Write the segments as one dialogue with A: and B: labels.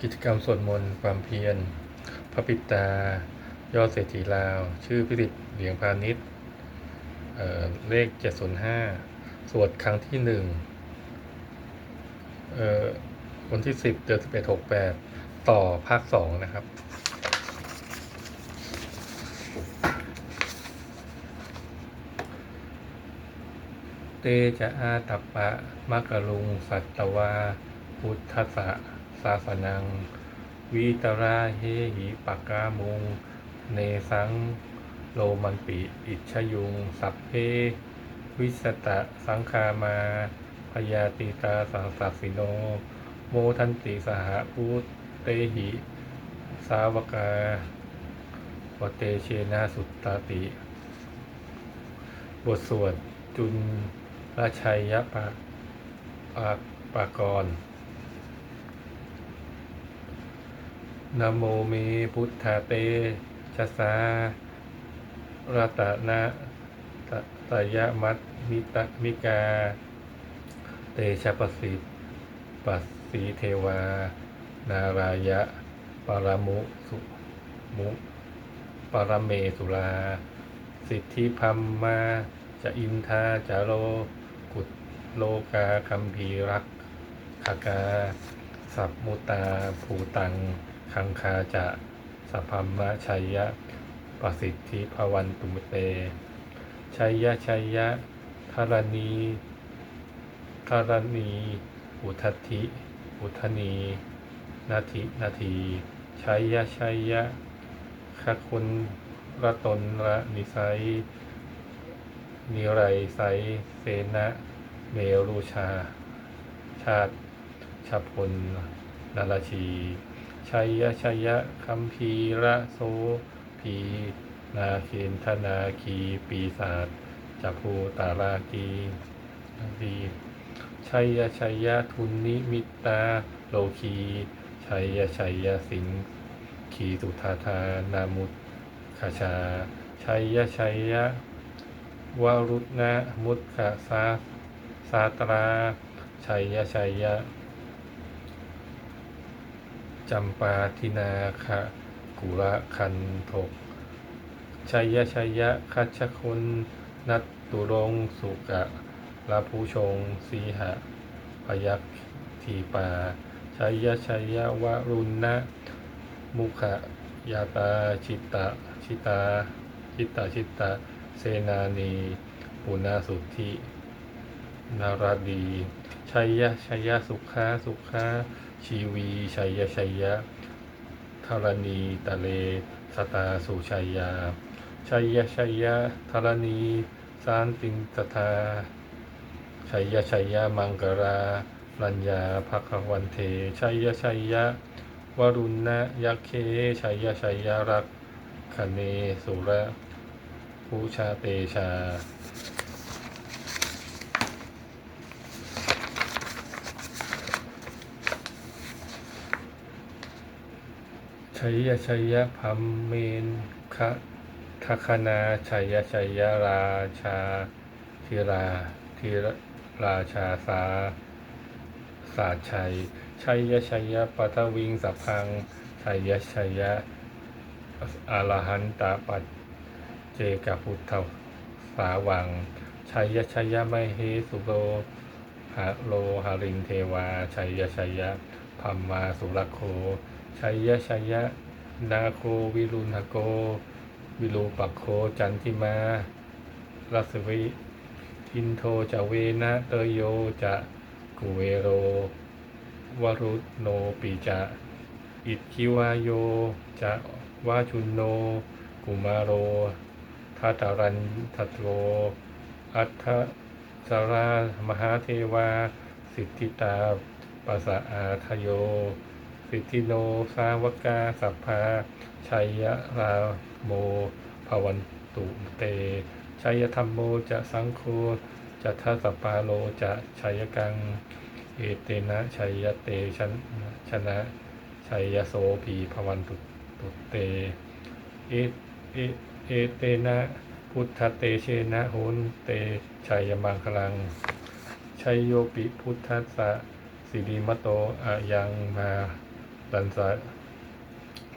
A: กิจกรรมสวดมนต์ความเพียร พระปิตา ยอดเศรษฐีลาว ชื่อพิสิทธิ์เหลียงพาณิชย์เลข 705 สวดครั้งที่หนึ่งวันที่ 10 เดือน11 68 ต่อภาค 2 นะครับเตจะอาตัปปะมะกะลุง สัตวา พุทธะ สาสนัง วิตราเฮหิปักกามุง เนสังโลมันปิ อิชยุง สัพเพ วิสตะสังคามาพยาติตาสังสัสสิโน โมทันติสหพุทเตหิ สาวกาวเตเชนาสุตตาติ บทสวดจุนราชัยยะปะปะปากร นโมเมพุทธาเตชะสารัตนะตะตยมัตมิตมิกา เตชะปสิปัสสีเทวา นารายะ ปรมุสุมุปรเมสุราสิทธิพัมมาจะอินทาจาโรกุตโลกาคัมภีรักขากา สัพมุตาภูตัง คังคาจะสัพพมะชัยยะประสิทธิภวันตุมเต ชัยยะชัยยะธารณีธารณี อุทัตถิอุทนีนาทินาที ชัยยะชัยยะขคุณระตนระนิสัยนิไรไซเสนะเมรุชา ชาติชาพลนาราชี ชัยยะชัยยะคัมพีระโสพีนาเคนธนาคีปีศาจจัภูตารากีดีชัยยะชัยยะทุนนิมิตาโลคีชัยยะชัยยะสิงขีสุธาธานามุตคาชา ชัยยะชัยยะวรุณะมุตขะสาสาตรา ชัยยะชัยยะ จำปาทินาคะกุระคันทกชัยยะชัยยะคัชคุณนัตตุรงสุกะลาภูชง สีหะ พยัคทีปา ชัยยะชัยยะวรุณนะมุขะยาตาชิตะชิตา ชิตาชิตาเสนานีปุณาสุทธินาราดี ชัยยะชัยยะสุขาสุขา ชีวีชัยยะชัยยะธรณีตะเล สตาสุชัยยา ชัยยะชัยยะธรณี สานติงสทาชัยยะชัยยะมังกรารัญญาภควันเท ชัยยะชัยยะวรุณะยักเค ชัยยะชัยยะรักคเนสุระภูชาเตชา ชัยยะชัยยะพัมเมนคะทัคนาชัยยะชัยยะราชาธิราธิราชาสาสาชัย ชัยยะชัยยะปัทวิงสัพพัง ชัยยะชัยยะอรหันตปัจเจกพุทธสาวัง ชัยยะชัยยะไมเหสุโลหะโลหารินเทวา ชัยยะชัยยะพัมมาสุรโค ชัยยะชัยยะ นาโควิรุณโก วิรูปักโคจันทิมารัสวิทินโทจะเวนะเตโยจะกุเวโร วรุณโนปีจะ อิทคิวาโยจะวาชุนโน กุมาโรทัตารันทัตโร อัฏฐสารามหาเทวา สิทธิตาปัสสะอาทโย สิทธิโน สาวกา สัพพาชัยยะราโมภวันตุเต ชัยธรรมโมจะสังโฆจะทัสปาโลจะชัยกัง เอเตนะชัยยะเตชนชนะ ชัยยโสภีภวันตุตุเต เอเอเอเตนะพุทธเตเชนะโหนเตชัยมังคลัง ชัยโยปิพุทธัสสะสิริมโตอายังมา รันสะ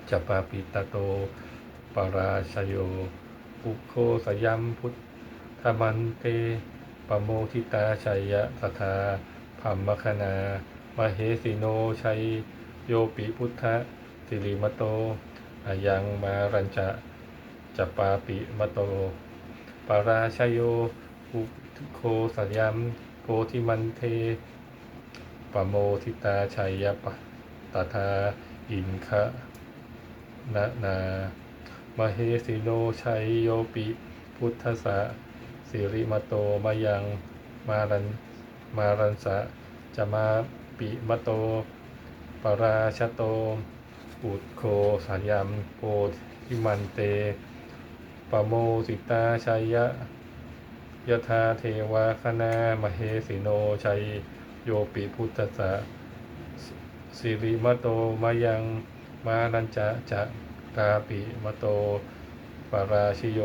A: จัปปาปิตโต ปาราชโยอุโคสยัมพุทธมันเตปโมทิตาชัยยะสทาพัมมคณามเหสิโนชัยโยปิพุทธสิริมโตอายังมารัญจะจัปปาปิมโต ปาราชโยอุโคสยัมโพธิมันเทปโมทิตาชัยยปะ ตถาอินคะนะนามเหสิโนชัยโยปิ พุทธสะสิริมโตมายังมารันมารันสะจะมาปิมโต ปราชโต อุดโคสายัมโพธิมันเตปโมสิตาชัยยะยถาเทวาคณามเหสิโนชัยโยปิพุทธสะ สิริมโตมายังมานันจะจะกาปิมโตปราชิโย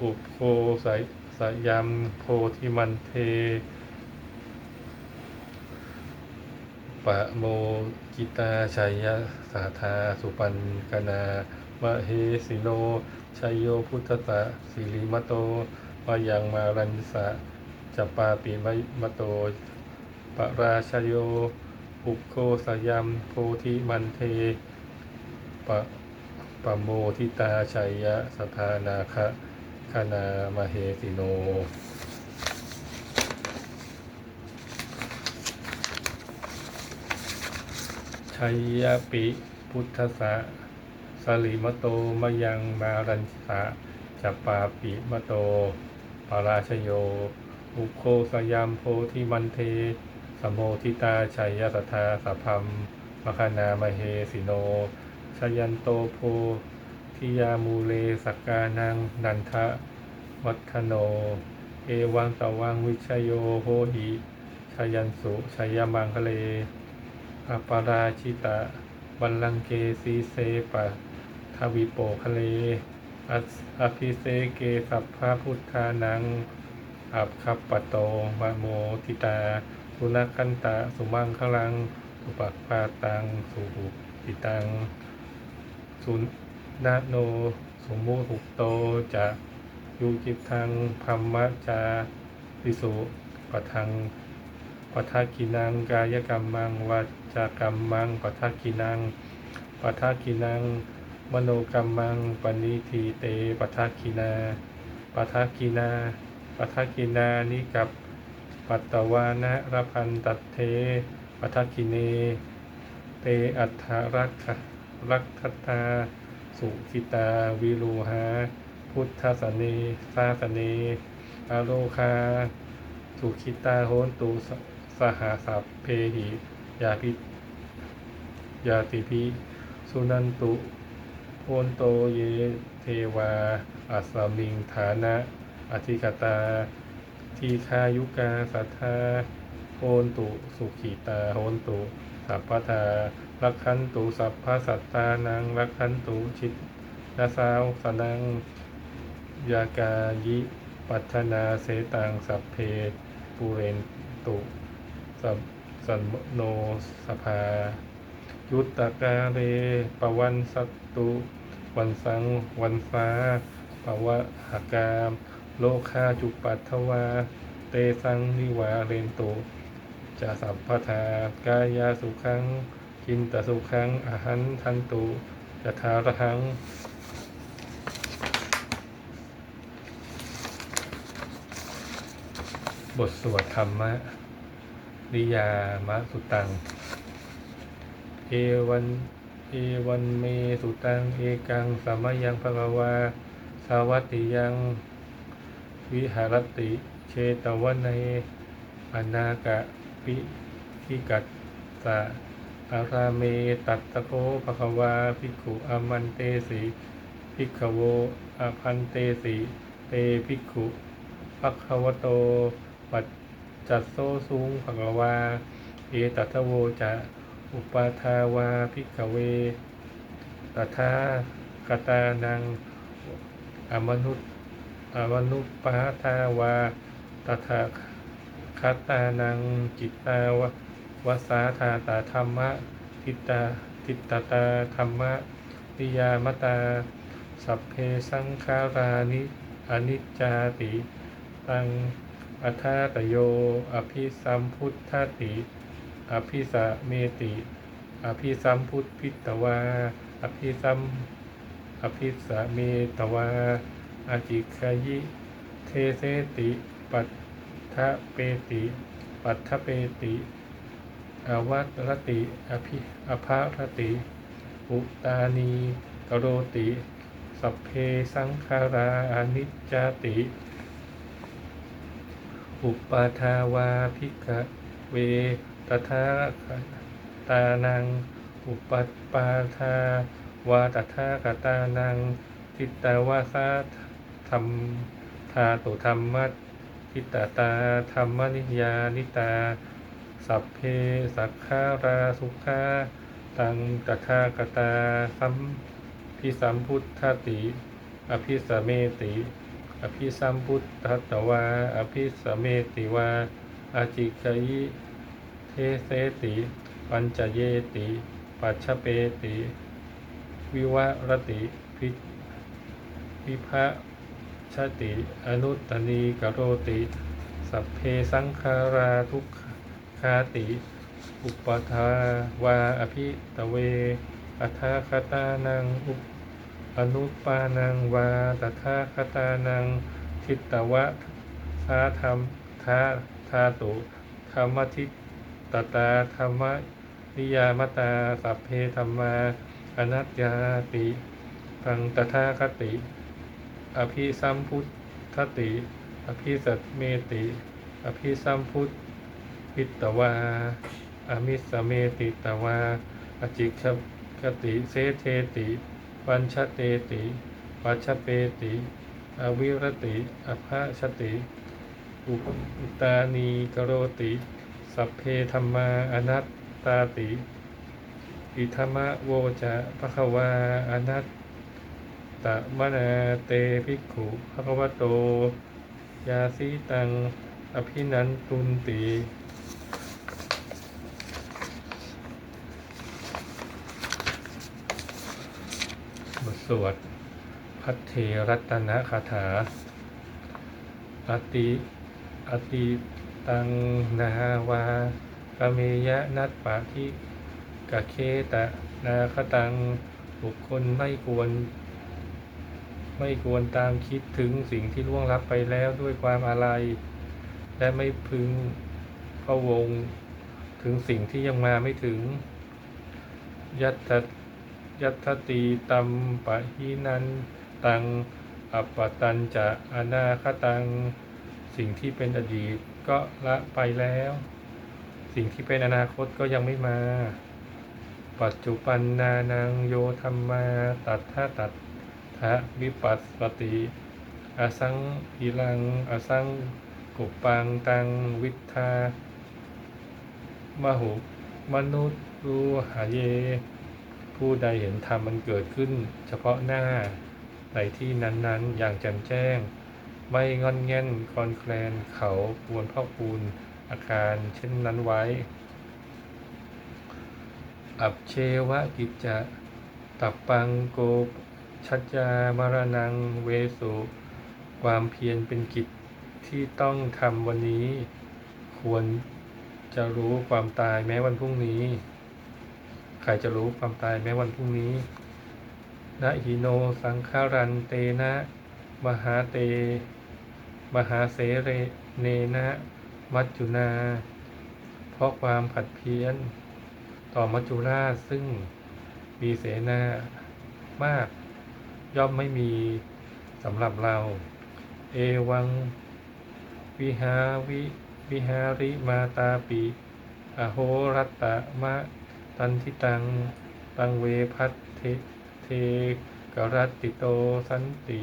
A: อุปโคสยสยัมโพธิมันเทปะโมกิตาชัยยะสาธาสุปันกนามเหสิโนชัยโยพุทธะสิริมโตมายังมารันสะจัปปาปิมมโตปราชโย อุโคสยัมโพธิมันเทปะปะโมทิตาชัยยะสถานาคะคณามเหสิโน ชัยยปิพุทธสะสลิมโตมยังมารันสะจัปปาปิมโตปาราชโย อุโคสยามโพธิมันเท สมโมทิตาชัยยสัทธาสัพพัมมคณามเหสิโนชยันโตโพทิยามูเลสักกานังนันทะวัฒโน เอวังตวังวิชยโยโหหิชยันสุชยมังคะเลอปาราชิตะบัลลังเกสีเซปะทวิโปคะเลอัสอภิเสเกสัพพะพุทธานังอับคับปะโตมะโมทิตา สุนักขันตะสุมังคลัง สุปักปาตัง สุหุติตัง สุนาโนสุโมหุกโตจะยุจิทังพัมมะจาติสุปะทังปัทากินังกายกรรมังวาจากรรมังปัทากินังปัทากินัง มโนกรรมังปณิทีเตปัทากินาปัทากินาปัทากินานิกับป ปตตวานะรพันตัตเทปัทกิเน เตอัฏฐรักขรักขตา สุขิตา วิรูหา พุทธสเนสาสเนอโลคา สุขิตาโหนตุสหาสัพเพหิยาพิยาติพิสุนันตุโพนโตเยเทวา อัสสมิงฐานะ อธิกตา ทีคายุกาสัทธาโหนตุสุขีตาโหนตุสัพพทารักขันตุสัพพสัตตานังรักขันตุชิตนาสาวสนังยากายิปัฒนาเสตังสัพเพปูเรนตุสัพสันโนสภา ยุตตกาเรปวันสัตตุ วันสัง วันฟ้าปวะหากาม โลคาจุปัตทวา เตสังนิวาเรนตุจะสัพพทากายาสุขังกินตสุขังอาหันทันตุจะทาระหังบทสวดธรรมะนิยามะสุตัง เอวัน เอวันเมสุตัง เอกังสามยังภะคะวาสาวัตติยัง วิหารติเชตวันในอนากะปิทิกัสสะอาราเมตัตตะโคภะคะวาภิกขุอามันเตสิภิกขโวอพันเตสิเตภิกขุภักขวโต ปัจจัตโซสุงภะคะวา เอตัทโวจะอุปาทาวาภิกขเวตถากตานังอมนุษอ มนุปปาทาวาตถาคตานังจิตตาววสาธาตาธรรมะทิตตาทิตตตาธรรมะนิยามตา สัพเพสังขารานิอนิจจาติตังอัฏฐตโย อภิสัมพุทธติ อภิสะเมติ อภิสัมพุทธพิตวา อภิสัม อภิสะเมตวา อาจิคายิ เทเสติ ปัตถะเปติ ปัตถะเปติอวัตรติ อภิอภารติ อุตานีกโรติ สัพเพสังขาราอนิจจติ อุปาทาวาภิกขเวตถาคตานัง อุปปาทาวาตถาคตานังทิตตวาสาธ ธรรมธาตุธรรมัตทิตตตาธรรมนิยานิตา สัพเพสักขาราสุขาตังตถาคตาสัมพิสัมพุทธติ อภิสเมติ อภิสัมพุทธตวา อภิสเมติวา อาจิกยิเทเสติ ปัญจเยติ ปัชเปติ วิวรติพิวิภะ ชติ อนุตตนีกโรติ สัพเพสังขาราทุกขาติ อุปทาวาอภิตเว อัฏฐคตานังอุปอนุปานังวาตถาคตานังทิตตวะทาธรรมทาธาตุธรรมทิตตตาธรรมนิยามตาสัพเพธรรมาอนัตยาติพังตถาคติ อภิสัมพุทธติ อภิสัตเมติ อภิสัมพุทธิตวา อมิสเมติตวา อจิกคติเสเทติปัญชเตติปัชเปติ อวิรติ อภาชติ อุตานีกโรติ สัพเพธรรมาอนัตตาติ อิธรรมะโวจะภควาอนัต ตมนาเตภิกขุภควโต ยาสีตัง อภินันตุนติบทสวดพัทเทรัตนคาถา อติอติตังนาวากเมยะนัตปะทิกะเคตะนาคตัง บุคคลไม่ควร ไม่ควรตามคิดถึงสิ่งที่ล่วงลับไปแล้วด้วยความอาลัย และไม่พึงพะวงถึงสิ่งที่ยังมาไม่ถึง ยัตตยัตถตีตัมปะหินันตังอัปปตันจะอนาคตัง สิ่งที่เป็นอดีตก็ละไปแล้ว สิ่งที่เป็นอนาคตก็ยังไม่มา ปัจจุบันนานังโยธรรมาตัทธาตั ทะวิปัสสติ อสังอิลัง อสังกุปังตังวิทามหุมนุษย์รูหาเย ผู้ใดเห็นธรรมมันเกิดขึ้น เฉพาะหน้าในที่นั้นๆ อย่างแจ่มแจ้ง ไม่งอนแง่นคอนแคลนเขาปวนพ่อคูณอาการเช่นนั้นไว้ อับเชวะกิจจะ ตับปังโก ชัจจามรณังเวสุความเพียรเป็นกิจที่ต้องทำวันนี้ ควรจะรู้ความตายแม้วันพรุ่งนี้ ใครจะรู้ความตายแม้วันพรุ่งนี้นะหิโนสังขารันเตนะ มหาเต มหาเสเรเนนะ มัจจุนา เพราะความผัดเพี้ยน ต่อมัจจุราชซึ่งมีเสนามาก ย่อมไม่มีสำหรับเรา เอวัง วิหาวิวิหาริมาตาปิ อโหรัตตะมะ ตันทิตัง ตังเวพัทเทเทกรัตติโตสันติ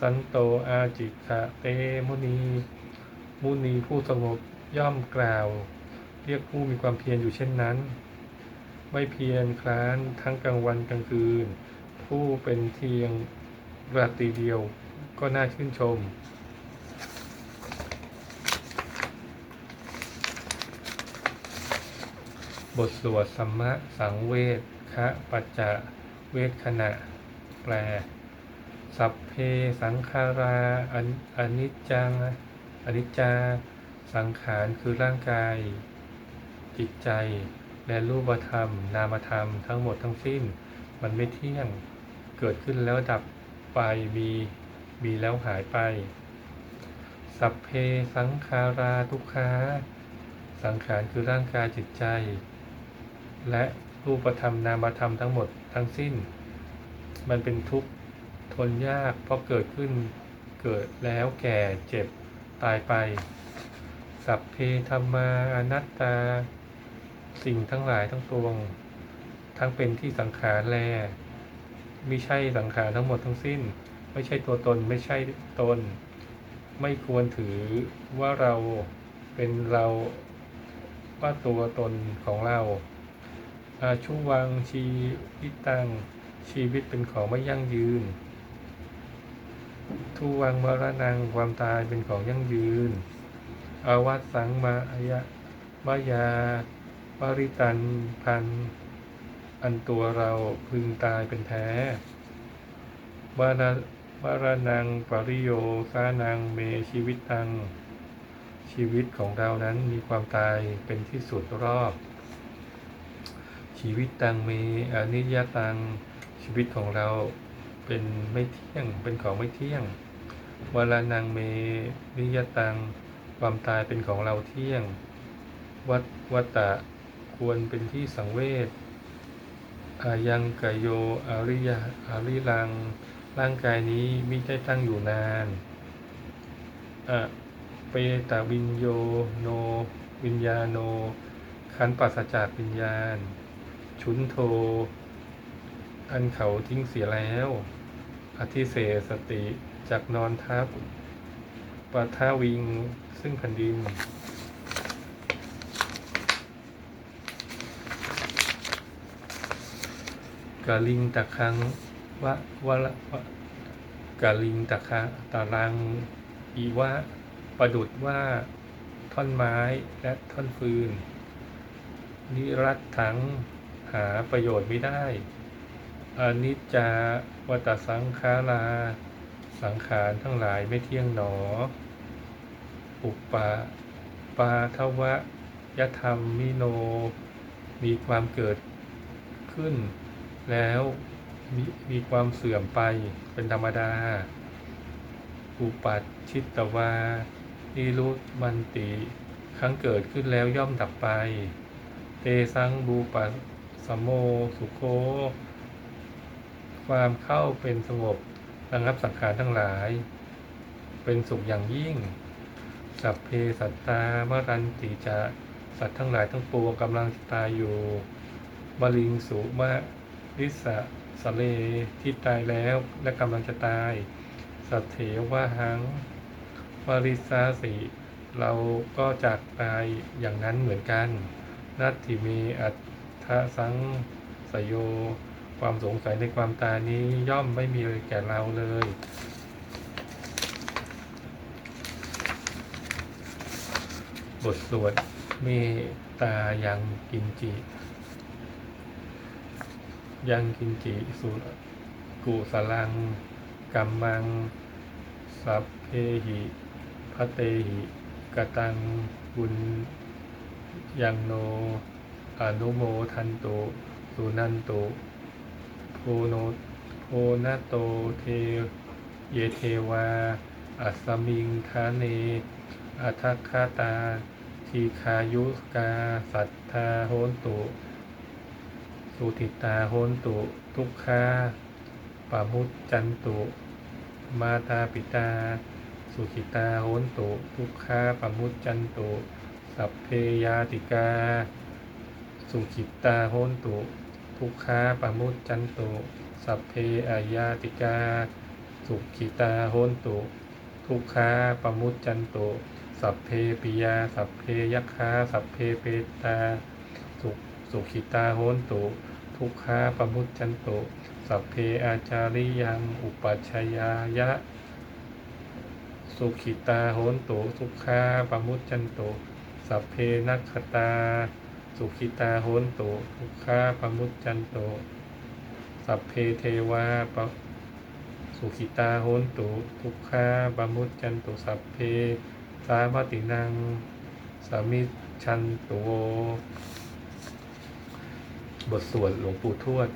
A: สันโตอาจิกะเตมุนี มุนีผู้สงบย่อมกล่าว เรียกผู้มีความเพียรอยู่เช่นนั้น ไม่เพียรคร้านทั้งกลางวันกลางคืน ผู้เป็นเทียงราตรีเดียวก็น่าชื่นชม บทสวดสัมมะสังเวชคะปัจจะเวทขณะ แปล สัพเพสังขาราออนิจจังอนิจจา สังขารคือร่างกาย จิตใจ และรูปธรรม นามธรรมทั้งหมดทั้งสิ้น มันไม่เที่ยง เกิดขึ้นแล้วดับไปมี มีแล้วหายไป สัพเพสังขาราทุกขาสังขารคือร่างกายจิตใจ และรูปธรรมนามธรรมทั้งหมดทั้งสิ้น มันเป็นทุกข์ทนยากเพราะเกิดขึ้นเกิดแล้วแก่เจ็บตายไป สัพเพธรรมาอนัตตา สิ่งทั้งหลายทั้งปวง ทั้งเป็นที่สังขารแล ม่ใช่สังขารทั้งหมดทั้งสิ้น ไม่ใช่ตัวตนไม่ใช่ตน ไม่ควรถือว่าเราเป็นเราว่าตัวตนของเรา อาชุวังชีวิตตังชีวิตเป็นของไม่ยั่งยืน ทุวังมรณังความตายเป็นของยั่งยืน อาวัตสังมาอายะมายาปริตันพัน อันตัวเราพึงตายเป็นแท้วารวารนังปริโยสานังเมชีวิตตัง ชีวิตของเรานั้นมีความตายเป็นที่สุดรอบ ชีวิตตังเมอนิยตัง ชีวิตของเราเป็นไม่เที่ยง เป็นของไม่เที่ยงวลานังเมนิยตัง ความตายเป็นของเราเที่ยง วัตวัตตะควรเป็นที่สังเวช อายังกโยอริยาอริลัง ร่างกายนี้มิได้ตั้งอยู่นานอะเปตาวินโยโน วิญญาโนขันปัสจากวิญญาณ ชุนโท อันเขาทิ้งเสียแล้ว อธิเสสติจากนอนทับปะทาวิงซึ่งแผ่นดิน กาลิงตะคังวะวะละวะกาลิงตะคะตารังอีวะประดุดว่าท่อนไม้และท่อนฟืน นิรัตถังหาประโยชน์ไม่ได้อนิจจาวตสังขาราสังขารทั้งหลายไม่เที่ยงหนอ อุปปาปาทวะยธรรมมิโน มีความเกิดขึ้น แล้วมมีความเสื่อมไปเป็นธรรมดา อุปัชชิตตวานิรุตมันติครั้งเกิดขึ้นแล้วย่อมดับไป เตสังบูปัสสมโมสุโค ความเข้าเป็นสงบระงับสังขารทั้งหลาย เป็นสุขอย่างยิ่ง สัพเพสัตตามรันติจะสัตว์ทั้งหลายทั้งปวงกำลังตายอยู่บลิงสุมา ริสะสะเลที่ตายแล้วและกำลังจะตาย สัตเถวะหังวาริสาสีเราก็จากตายอย่างนั้นเหมือนกัน นัตถิมีอัตถสังสยโย ความสงสัยในความตายนี้ย่อมไม่มีแก่เราเลยบทสวดเมตายังกินจิ ยังกินจิสุกุสลังกัมมัง สัพเพหิพระเตหิกตังบุญยังโน อนุโมทันตุสุนันตุโพโนโพนาโตเทเยเทวา อัสสมิงทาเน อัทัคคาตาทีคายุกา สัทธาโหนตุ สุติตาโหนตุ ทุกขาปามุจจันตุ มาตาปิตา สุขิตาโหนตุ ทุกขาปามุจจันตุ สัพเพยาติกา สุขิตาโหนตุ ทุกขาปามุจจันตุ สัพเพอายาติกา สุขิตาโหนตุ ทุกขาปามุจจันตุ สัพเพปิยา สัพเพยัคคาสัพเพเปตา สุขิตาโหนตุ ทุกขาปมุจจันตุ สัพเพอาจาริยังอุปัชยายะ สุขิตาโหนตุทุกขาปมุจจันตุ สัพเพนัคขตา สุขิตาโหนตุ ทุกขาปมุจจันโตสัพเพเทวาปสุขิตาโหนตุ ทุกขาปมุจจันตุ สัพเพสาวตินังสามิจชันตุโว บทสวดหลวงปู่ทวด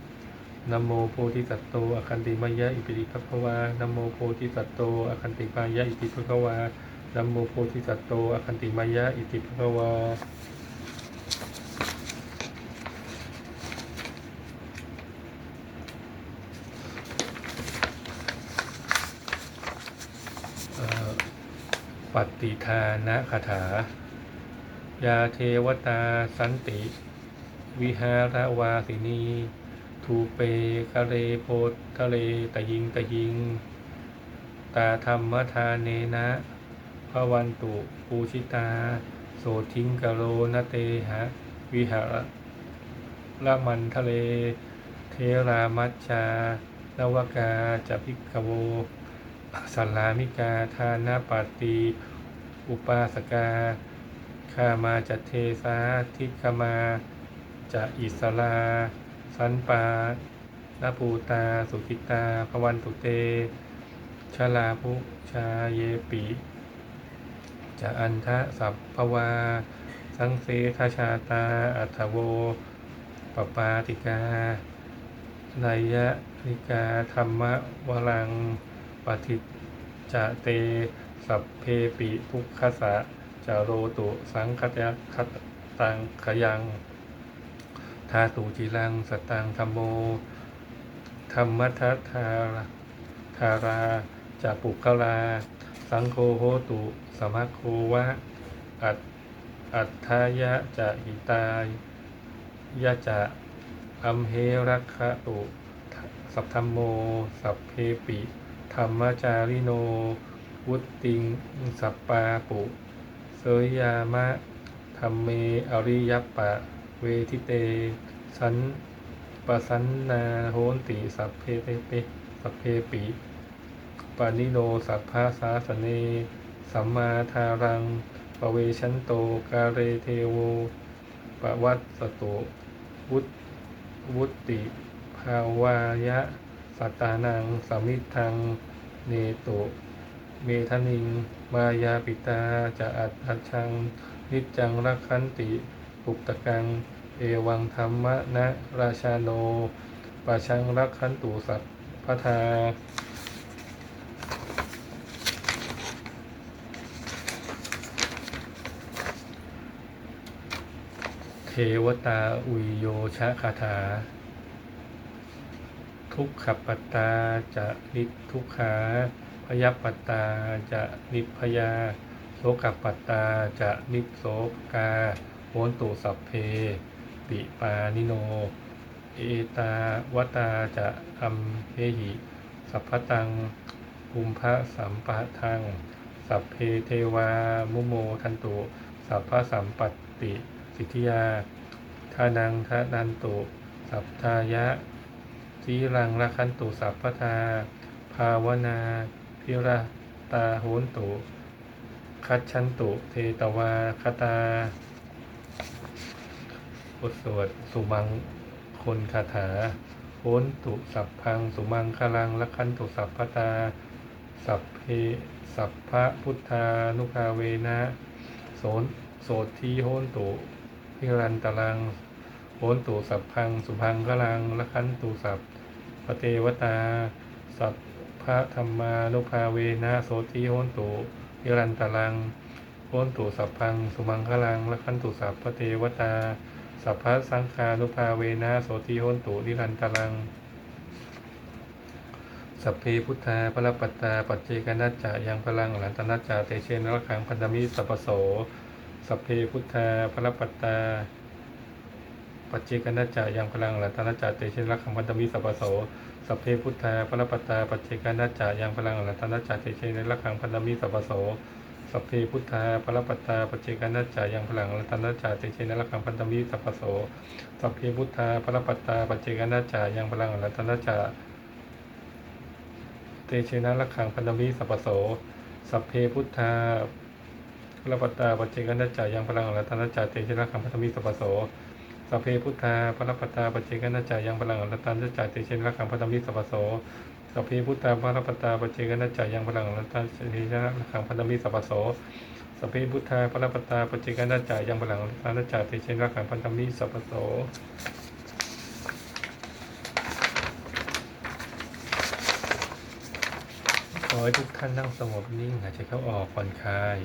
A: นโมโพธิสัตโตอคันติมายะอิปิริภควานโมโพธิสัตโตอคันติมายะอิปิภควานโมโพธิสัตโตอคันติมายะอิติภควาปฏิทานะคาถา ยาเทวตาสันติ วิหารวาสินีทูเปคะเรโพธทะเลตะยิงตะยิง ตาธรรมทานเนนะพระวันตุปูชิตา โสทิงกะโรนเตหะ วิหารละมันทะเล เทรามัชชานวกาจะพิกโวสัลลามิกาทานาปาตี อุปาสกาคามาจัตเทสาทิคมา จะอิสลา สันปานาปูตา สุขิตาพวันตุเต ชลาภุชาเยปิจะอันทะสัพพวา สังเสทชาตา อัทโวปปาติกานยะนิกาธรรมวรังปฏิจจะเต สัพเพปิทุกขสะจาโรตุสังคตยคัตตังขยัง ทาตุจิรังสตังธรรมโม ธรรมทัทาราธาราจะปุกลา สังโฆโหตุสมะโควะ อัตอัตถายะจะหิตายะจะอัมเหรักขะตุ สัพธรรมโม สัพเพปิ ธรรมจาริโน วุตติง สัปปาปุ เสยยามะธรรมเมอริยปะ เวทิเตสันปสันนาโหนติสัพเพเตเปสัพเพปิปานิโนสัพพาสาสเน สัมมาทารังปเวชันโตกาเรเทโวปวัตสตุวุตวุติภาวายะสัตตานังสมิทังเนตุเมทนิง มายาปิตาจะอัตถัชัง นิจจังรักขันติ ปุตตะกัง เอวังธรรมะนะราชาโนปะชังรักขันตุสัพพทาเทวตาอุยโยชะคาถา ทุกขปัตตาจะนิทุกขาพยปัตตาจะนิพยาโสกปัตตาจะนิโสกา โหนตุสัพเพ ปิปานิโน เอตาวตาจะอัมเพหิ สัพพตังภูมิพระสัมปะทัง สัพเพเทวามุโมทันตุ สัพพะสัมปัตติ สิทธิยาทานังทะนันตุ สัพทายะจีรังละคันตุสัพพทา ภาวนาพิระตาโหนตุ คัดชันตุ เทตวาคตา บทสวดสุมังคนคาถาโหนตุสัพพังสุมังคลังละคันตุสัพพตา สัพเพสัพพะพุทธานุภาเวนะโสนโสทีโหนตุพิรันตรังโหนตุสัพพังสุพังคลังละคันตุสัพพเทวตา สัพพะธรรมานุภาเวนะโสทีโหนตุพิรันตรัง โหนตุสัพพัง สุมังคลังละคันตุสัพพเทวตา สัพพสังฆานุภาเวนะโสทีโหนตุนิรันตรัง สัพเพพุทธาพระปัตตา ปัจเจกนัจจะยังพลังหลันตนัจจะเตเชนระขังพันธมิสัพโส สัพเพพุทธาพระปัตตา ปัจเจกนัจจะยังพลังหลันตนัจจะเตเชนระขังพันธมิสัพโสสัพเพพุทธาพระปัตตา ปัจเจกนัจจะยังพลังหลันตนัจจะเตเชนระขังพันธมิสัพโส สัพเพพุทธาพรปัตตาปเจกนัจจะยังพลังหลัตนัจจเตเชนระขังพันธมิสัพโสสัพเพพุทธาพรปัตตาปเจกนัจจะยังพลังหลัตนัจจเตเชนะระขังพันธมิสัพโสสัพเพพุทธาพระปัตตาปเจกนัจจายังพลังอรัตนัจจาเตเชนะระขังพันธมิสัพโสสัพเพพุทธาพระปตตาปเจกนัจจายังพลังอรตันจจาเตชินรักขังพระธมิสัพโส สัพเพพุทธาพรปตาปจเจกนัจจายังพลังรตันเตชินรักขังพระธมิสัพพโสสัพเพพุทธาพรปตาปจเจกนัจจายังพลังอรตันจะจ่ายเตชินรักขังพระธมิสัพพโสขอให้ทุกท่านนั่งสงบนิ่งหายใจเข้าออกผ่อนคลาย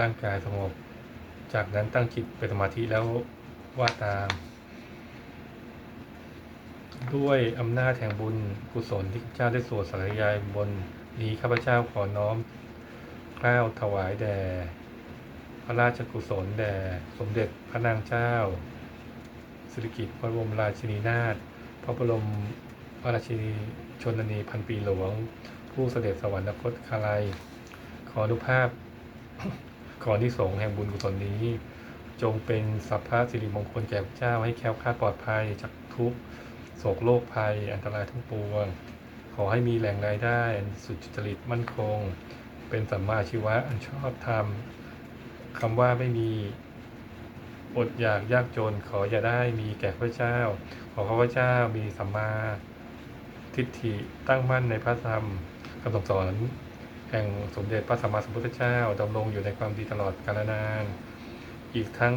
A: ร่างกายสงบ จากนั้นตั้งจิตเป็นสมาธิแล้วว่าตาม ด้วยอำนาจแห่งบุญกุศลที่เจ้าได้สวดสาธยายบนนี้ข้าพเจ้าขอน้อมกล้าวถวายแด่พระราชกุศลแด่สมเด็จพระนางเจ้าสิริกิติ์พระบรมราชินีนาถพระบรมราชินีชนนีพันปีหลวง ผู้เสด็จสวรรคตคาลัย ขออนุภาพ ขอที่สงแห่งบุญกุศลนี้ จงเป็นสัพพะสิริมงคลแก่เจ้าให้แค้วคลาดปลอดภัยจากทุกข์ โศกโรคภัย อันตรายทั้งปวง ขอให้มีแหล่งรายได้สุจริตมั่นคง เป็นสัมมาอาชีวะอันชอบธรรมคำว่าไม่มีอดอยากยากจน ขออย่าได้มีแก่ข้าพเจ้า ขอข้าพเจ้ามีสัมมาทิฏฐิตั้งมั่นในพระธรรมคำสอนแห่งสมเด็จพระสัมมาสัมพุทธเจ้าดำรงอยู่ในความดีตลอดกาลนาน อีกทั้ง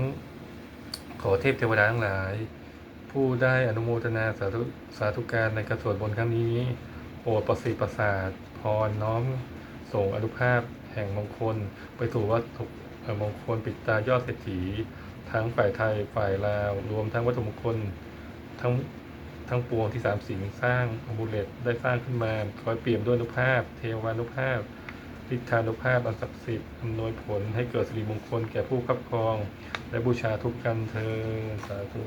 A: ขอเทพเทวดาทั้งหลาย ผู้ได้อนุโมทนาสาธุสาธุการในกระสวดบนครั้งนี้โปรดประสิประสาทพรน้อมส่งอนุภาพแห่งมงคล ไปสู่วัตถุมงคลปิดตายอดเศรษฐี ทั้งฝ่ายไทยฝ่ายลาว รวมทั้งวัตถุมงคล ทั้งทั้งปวงที่สามสิ่งสร้างอมูเลตได้สร้างขึ้นมาคอยเปี่ยมด้วยอนุภาพ เทวานุภาพฤทธานุภาพอันศักดิ์สิทธิ์อำนวยผลให้เกิดสิริมงคลแก่ผู้ครอบครอง และบูชาทุกกันเธอสาธุ